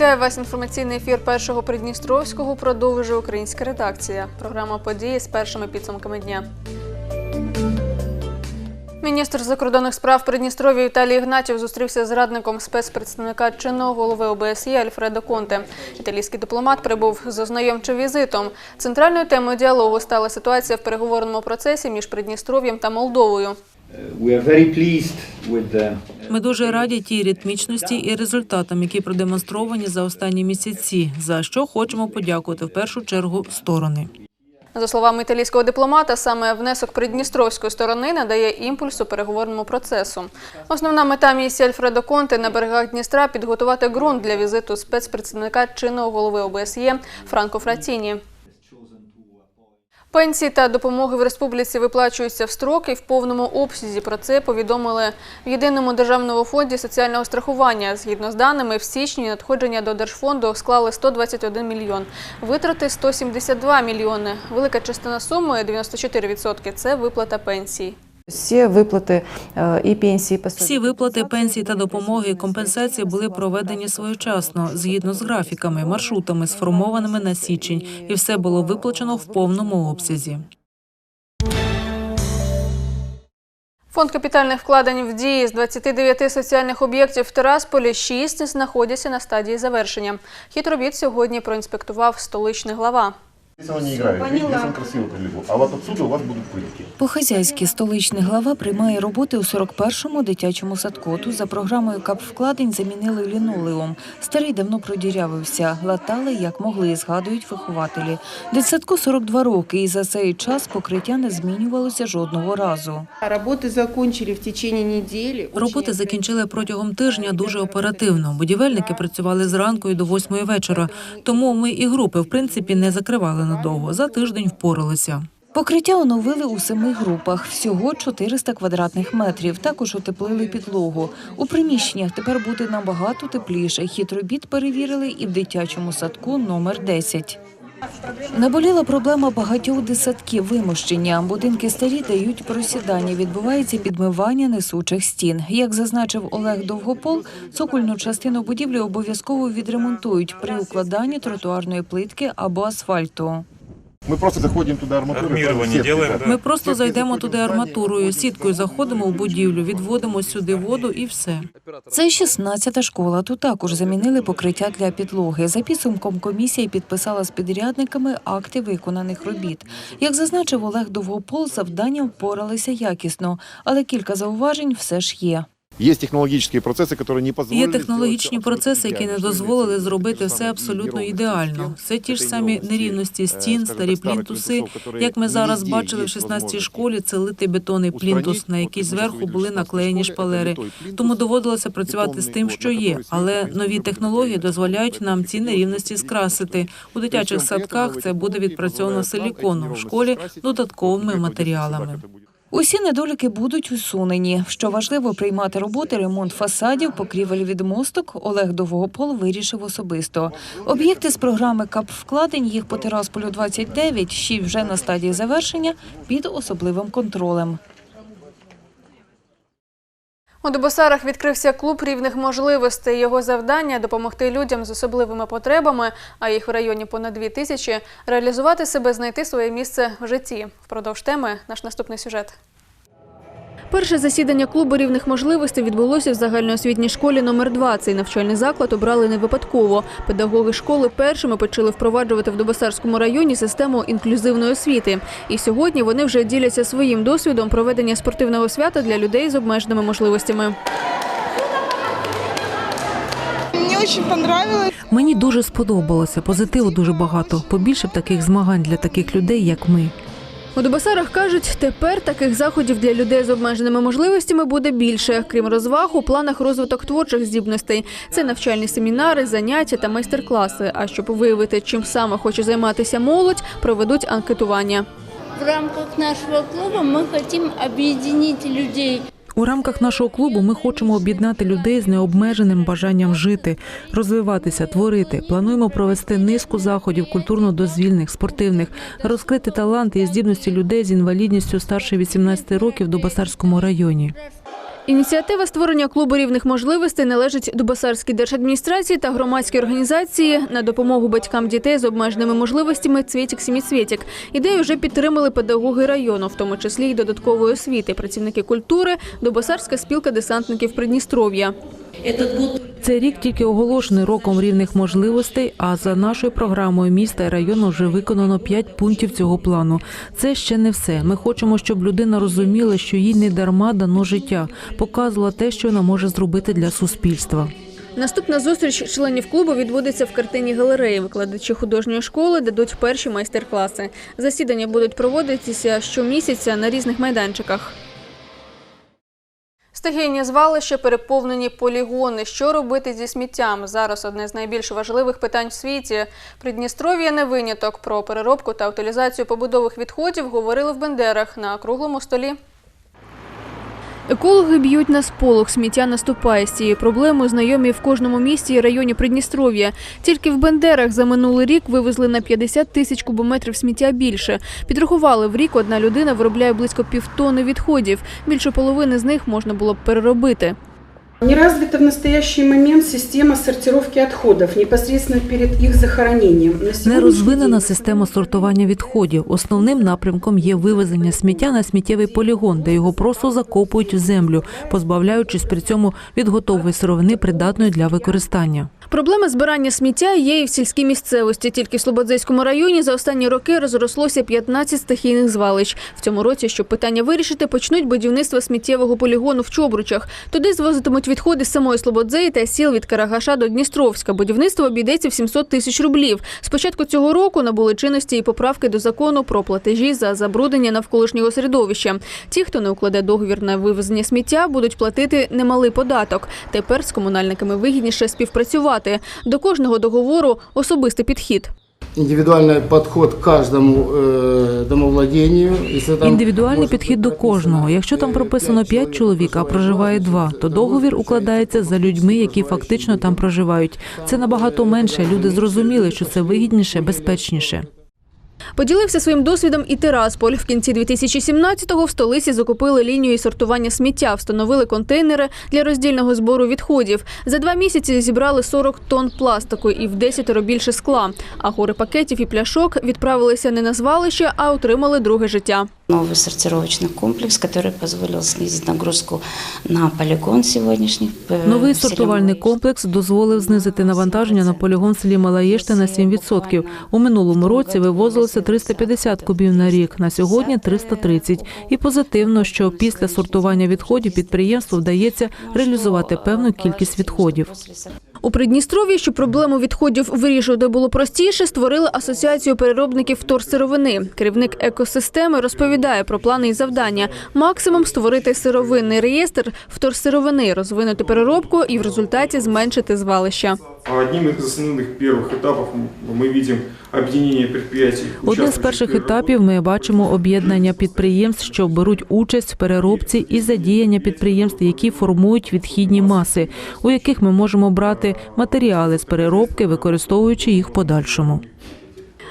Вітаю вас. Інформаційний ефір першого Придністровського продовжує українська редакція. Програма події з першими підсумками дня. Міністр закордонних справ Придністров'я Віталій Ігнатів зустрівся з радником спецпредставника чинного голови ОБСЄ Альфредо Конте. Італійський дипломат прибув з ознайомчим візитом. Центральною темою діалогу стала ситуація в переговорному процесі між Придністров'ям та Молдовою. Uh, We are very pleased with the Ми дуже раді тій ритмічності і результатам, які продемонстровані за останні місяці. За що хочемо подякувати в першу чергу сторони. За словами італійського дипломата, саме внесок придністровської сторони надає імпульсу переговорному процесу. Основна мета місії Альфредо Конте на берегах Дністра підготувати ґрунт для візиту спецпредставника чинного голови ОБСЄ Франко Фраціні. Пенсії та допомоги в республіці виплачуються в строки в повному обсязі. Про це повідомили в єдиному державному фонді соціального страхування. Згідно з даними, в січні надходження до держфонду склали 121 мільйон, витрати 172 мільйони. Велика частина суми 94% – це виплата пенсій. Всі виплати е, і пенсії, і. Всі виплати пенсій та допомоги і компенсації були проведені своєчасно, згідно з графіками, маршрутами, сформованими на січень, і все було виплачено в повному обсязі. Фонд капітальних вкладень в дії з 29 соціальних об'єктів в Тирасполі 6 знаходяться на стадії завершення. Хід робіт сьогодні проінспектував столичний глава. Здесь не играет, здесь он красиво прилегло. А вот отсюда у вас будут плитки. По-хазяйськи столичний глава приймає роботи у 41-му дитячому садку. Тут за програмою капвкладень замінили лінолеум. Старий давно продірявився, латали як могли, згадують вихователі. Дитсадку 42 роки, і за цей час покриття не змінювалося жодного разу. Работы закончили в течение недели. Роботи закінчили протягом тижня дуже оперативно. Будівельники працювали зранку і до восьмої вечора, тому ми і групи в принципі не закривали надовго. За тиждень впоралися. Покриття оновили у семи групах, всього 400 квадратних метрів. Також утеплили підлогу. У приміщеннях тепер буде набагато тепліше. Хід перевірили і в дитячому садку номер 10. Наболіла проблема багатьох десятків вимощення. Будинки старі дають просідання. Відбувається підмивання несучих стін. Як зазначив Олег Довгопол, цокольну частину будівлі обов'язково відремонтують при укладанні тротуарної плитки або асфальту. Мы просто заходим туда арматурой. Армирование сеткой, делаем, да. Ми просто зайдемо туди арматурою, сіткою заходимо в будівлю, відводимо сюди воду і все. Це 16-та школа. Тут також замінили покриття для підлоги. За підсумком комісія підписала з підрядниками акти виконаних робіт. Як зазначив Олег Довгопол, завданням впоралися якісно, але кілька зауважень все ж є. Есть технологические процессы, которые не позволили Є технологічні процеси, які не дозволили зробити все абсолютно ідеально. Це ті ж самі нерівності стін, старі плінтуси. Як ми зараз бачили в 16-й школі, це литий бетонний плінтус, на який зверху були наклеєні шпалери. Тому доводилося працювати з тим, що є. Але нові технології дозволяють нам ці нерівності скрасити. У дитячих садках це буде відпрацьовано силіконом, в школі додатковими матеріалами. Усі недоліки будуть усунені. Що важливо, приймати роботи, ремонт фасадів, покрівель від мосток Олег Довгопол вирішив особисто. Об'єкти з програми КАП вкладень їх по Тирасполю 29, ще вже на стадії завершення під особливим контролем. У Дубосарах відкрився клуб рівних можливостей. Його завдання допомогти людям з особливими потребами, а їх в районі понад дві тисячі, реалізувати себе, знайти своє місце в житті. Впродовж теми наш наступний сюжет. Перше засідання клубу рівних можливостей відбулося в загальноосвітній школі номер 2 Цей навчальний заклад обрали не випадково. Педагоги школи першими почали впроваджувати в Дубосарському районі систему інклюзивної освіти. І сьогодні вони вже діляться своїм досвідом проведення спортивного свята для людей з обмеженими можливостями. Мне очень понравилось. Мені дуже сподобалося. Позитиву дуже багато. Побільше б таких змагань для таких людей, як ми. У Дубасарах кажуть, тепер таких заходів для людей з обмеженими можливостями буде більше. Крім розваг, у планах розвиток творчих здібностей. Це навчальні семінари, заняття та майстер-класи. А щоб виявити, чим саме хоче займатися молодь, проведуть анкетування. В рамках нашего клуба мы хотим объединить людей. У рамках нашого клубу ми хочемо об'єднати людей з необмеженим бажанням жити, розвиватися, творити. Плануємо провести низку заходів культурно-дозвільних, спортивних, розкрити таланти і здібності людей з інвалідністю старше 18 років в Дубасарському районі. Ініціатива створення клубу рівних можливостей належить до Дубосарській держадміністрації та громадській організації на допомогу батькам дітей з обмеженими можливостями Цвітік Сіміцвітік. Ідею вже підтримали педагоги району, в тому числі й додаткової освіти, працівники культури, Дубосарська спілка десантників Придністров'я. Цей рік тільки оголошений роком рівних можливостей. А за нашою програмою міста і району вже виконано 5 пунктів цього плану. Це ще не все. Ми хочемо, щоб людина розуміла, що їй не дарма дано життя, показувала те, що вона може зробити для суспільства. Наступна зустріч членів клубу відбудеться в картині галереї. Викладачі художньої школи дадуть перші майстер-класи. Засідання будуть проводитися щомісяця на різних майданчиках. Стихійні звалища, переповнені полігони. Що робити зі сміттям? Зараз одне з найбільш важливих питань в світі. Придністров'я не виняток. Про переробку та утилізацію побудових відходів говорили в Бендерах на круглому столі. Екологи б'ють на сполох, сміття наступає. З цією проблемою знайомі в кожному місті і районі Придністров'я. Тільки в Бендерах за минулий рік вивезли на 50 тисяч кубометрів сміття більше. Підрахували, в рік одна людина виробляє близько півтони відходів. Більше половини з них можна було б переробити. Не развита в настоящий момент система сортировки отходов непосредственно перед их захоронением. На Не розвинена система сортування відходів. Основним напрямком є вивезення сміття на сміттєвий полігон, де його просто закопують в землю, позбавляючись при цьому від готової сировини, придатної для використання. Проблема збирання сміття є і в сільській місцевості. Тільки в Слободзейському районі за останні роки розрослося 15 стихійних звалищ. В цьому році, щоб питання вирішити, почнуть будівництво сміттєвого полігону в Чобручах. Туди звозитимуть відходи з самої Слободзеї та сіл від Карагаша до Дністровська. Будівництво обійдеться в 700 тисяч рублів. З початку цього року набули чинності і поправки до закону про платежі за забруднення навколишнього середовища. Ті, хто не укладе договір на вивезення сміття, будуть платити немалий податок. Тепер з комунальниками вигідніше співпрацювати. До кожного договору особистий підхід индивидуальный подход к каждому э, домовладению. Если там Індивідуальний может підхід до прописано, кожного. Якщо там э, прописано пять 5 чоловік, а проживає 2, то договір укладається за людьми, які фактично там проживають. Це набагато менше. Люди зрозуміли, що це вигідніше, безпечніше. Поділився своїм досвідом і Тирасполь. В кінці 2017-го в столиці закупили лінію і сортування сміття, встановили контейнери для роздільного збору відходів. За два місяці зібрали 40 тонн пластику і в 10 більше скла. А гори пакетів і пляшок відправилися не на звалище, а отримали друге життя. Новый сортировочный комплекс, который позволил снизить нагрузку на полигон сегодняшний. э, Новий в селе сортувальний Малоишь. комплекс дозволив знизити навантаження на полігон в селі Малаєшти на 7%. У минулому році вивозилося 350 кубів на рік, на сьогодні 330. І позитивно, що після сортування відходів підприємству вдається реалізувати певну кількість відходів. У Придністров'ї, щоб проблему відходів вирішувати було простіше, створили асоціацію переробників вторсировини. Керівник екосистеми розповідає про плани і завдання. Максимум створити сировинний реєстр вторсировини, розвинути переробку і в результаті зменшити звалища. Одним из основных первых этапов мы видим объединение предприятий. Одним з участвующих перших в переработке. етапів ми бачимо об'єднання підприємств, що беруть участь в переробці і задіяння підприємств, які формують відхідні маси, у яких ми можемо брати матеріали з переробки, використовуючи їх в подальшому.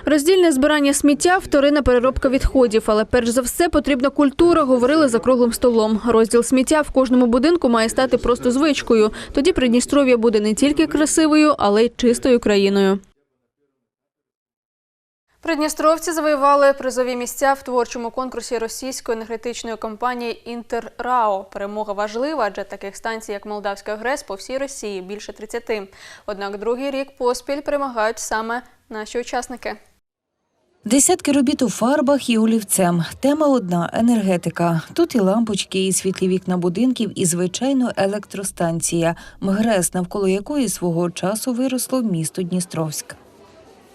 Роздільне збирання сміття вторинна переробка відходів. Але перш за все потрібна культура, говорили за круглим столом. Розділ сміття в кожному будинку має стати просто звичкою. Тоді Придністров'я буде не тільки красивою, але й чистою країною. Придністровці завоювали призові місця в творчому конкурсі російської енергетичної компанії «Інтеррао». Перемога важлива, адже таких станцій, як Молдавська ГРЕС, по всій Росії більше 30. Однак другий рік поспіль перемагають саме наші учасники. Десятки робіт у фарбах і олівцем. Тема одна енергетика. Тут і лампочки, і світлі вікна будинків, і звичайно електростанція МГРЕС, навколо якої свого часу виросло місто Дністровськ.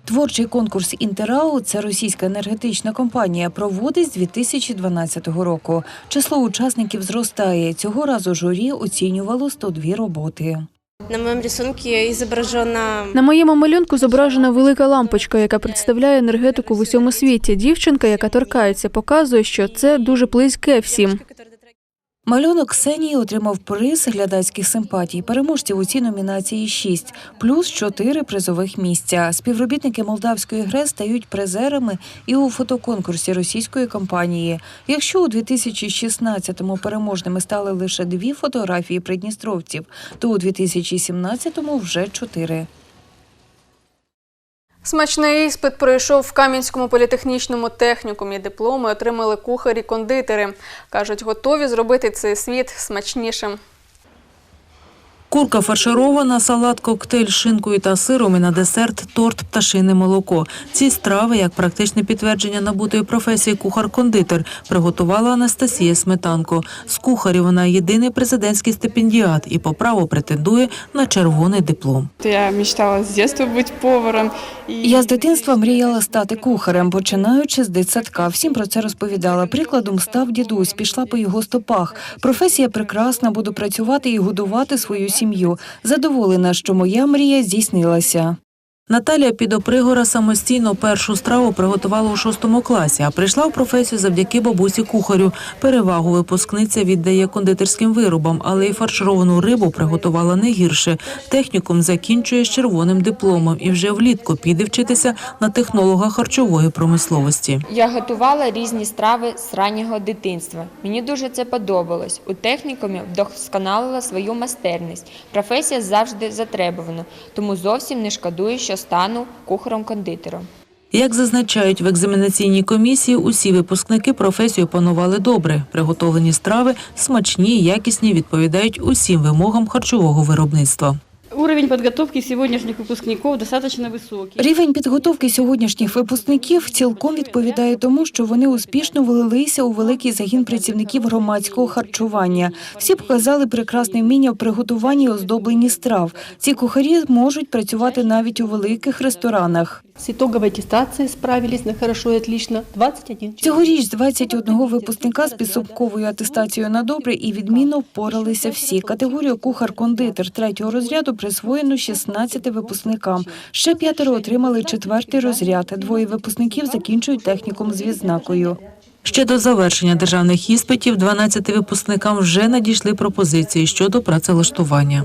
Творчий конкурс Інтерау це російська енергетична компанія. Проводить з 2012 року. Число учасників зростає. Цього разу журі оцінювало 102 роботи. На моєму рисунку зображена На моєму малюнку зображена велика лампочка, яка представляє енергетику в усьому світі. Дівчинка, яка торкається, показує, що це дуже близьке всім. Малюнок Ксенії отримав приз глядацьких симпатій. Переможців у цій номінації шість, плюс чотири призових місця. Співробітники молдавської ГРЕС стають призерами і у фотоконкурсі російської компанії. Якщо у 2016-му переможними стали лише дві фотографії придністровців, то у 2017-му вже чотири. Смачний іспит пройшов в Кам'янському політехнічному технікумі. Дипломи отримали кухарі-кондитери. Кажуть, готові зробити цей світ смачнішим. Курка фарширована, салат, коктейль з шинкою та сиром і на десерт торт пташине молоко. Ці страви, як практичне підтвердження набутої професії кухар-кондитер, приготувала Анастасія Сметанко. З кухарів вона єдиний президентський стипендіат і по праву претендує на червоний диплом. Я мечтала з дитинства бути поваром. Я з дитинства мріяла стати кухарем, починаючи з дитсадка. Всім про це розповідала. Прикладом став дідусь, пішла по його стопах. Професія прекрасна, буду працювати і годувати свою сім'ю. Задоволена, що моя мрія здійснилася. Наталія Підопригора самостійно першу страву приготувала у шостому класі, а прийшла в професію завдяки бабусі кухарю. Перевагу випускниця віддає кондитерським виробам, але й фаршировану рибу приготувала не гірше. Технікум закінчує з червоним дипломом і вже влітку піде вчитися на технолога харчової промисловості. Я готувала різні страви з раннього дитинства. Мені дуже це подобалось. У технікумі вдосконалила свою майстерність. Професія завжди затребувана, тому зовсім не шкодую, що стану кухаром-кондитером. Як зазначають в екзаменаційній комісії, усі випускники професію панували добре. Приготовлені страви смачні, якісні, відповідають усім вимогам харчового виробництва. Уровень підготовки сьогоднішніх випускників достаточно високий. Рівень підготовки сьогоднішніх випускників цілком відповідає тому, що вони успішно влилися у великий загін працівників громадського харчування. Всі показали прекрасне вміння в приготуванні і оздобленні страв. Ці кухарі можуть працювати навіть у великих ресторанах. С итоговой аттестацией справились на хорошо и отлично 21 человек. Цьогоріч з 21 випускника з підсумковою атестацією на добре і відмінно впоралися всі. Категорію кухар-кондитер третього розряду присвоєно 16 випускникам. Ще п'ятеро отримали четвертий розряд. Двоє випускників закінчують технікум з відзнакою. Ще до завершення державних іспитів 12 випускникам вже надійшли пропозиції щодо працевлаштування.